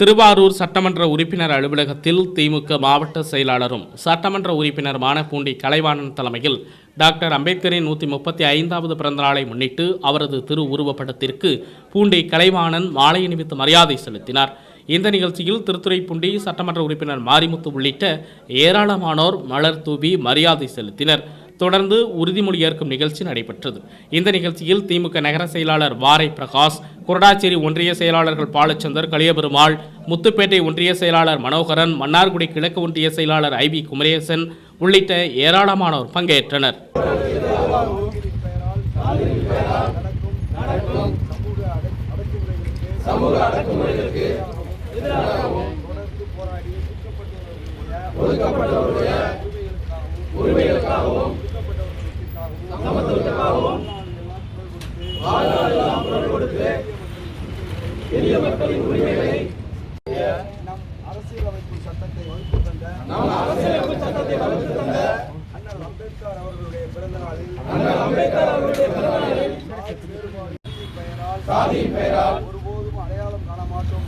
திருவாரூர் சட்டமன்ற உறுப்பினர் அலுவலகத்தில் திமுக மாவட்ட செயலாளரும் சட்டமன்ற உறுப்பினருமான பூண்டி கலைவாணன் தலைமையில் டாக்டர் அம்பேத்கரின் நூற்றி முப்பத்தி ஐந்தாவது பிறந்தநாளை முன்னிட்டு அவரது திரு உருவப்படத்திற்கு பூண்டி கலைவாணன் மாலை அணிவித்து மரியாதை செலுத்தினார். இந்த நிகழ்ச்சியில் திருத்துறைப்பூண்டி சட்டமன்ற உறுப்பினர் மாரிமுத்து உள்ளிட்ட ஏராளமானோர் மலர் தூவி மரியாதை செலுத்தினர். தொடர்ந்து உறுதிமொழி ஏற்கும் நிகழ்ச்சி நடைபெற்றது. இந்த நிகழ்ச்சியில் திமுக நகர செயலாளர் வாரை பிரகாஷ் குரடாச்சேரி ஒன்றிய செயலாளர்கள் பாலச்சந்தர் கலியபெருமாள் முத்துப்பேட்டை ஒன்றிய செயலாளர் மனோகரன் மன்னார்குடி கிழக்கு ஒன்றிய செயலாளர் ஐ வி குமரேசன் உள்ளிட்ட ஏராளமானோர் பங்கேற்றனர். சமூக அடக்குமுறைகளுக்கு தொடர்ந்து போராடி உரிமைகளுக்காகவும் சமத்துவத்திற்காகவும் வாழ்நாளெல்லாம் குரல் கொடுத்து எளிய மக்களின் உரிமைகளை நம் அரசியலமைப்பு சட்டத்தை வகுத்து தந்த நம் அரசியலமைப்பு சட்டத்தை வகுத்து தந்த அண்ணல் அம்பேத்கர் அவர்களுடைய பிறந்த நாளில் அண்ணல் அம்பேத்கர் அவர்களுடைய பிறந்த நாளில் பெயரால் ஒருபோதும் அடையாளம் காண மாட்டோம்.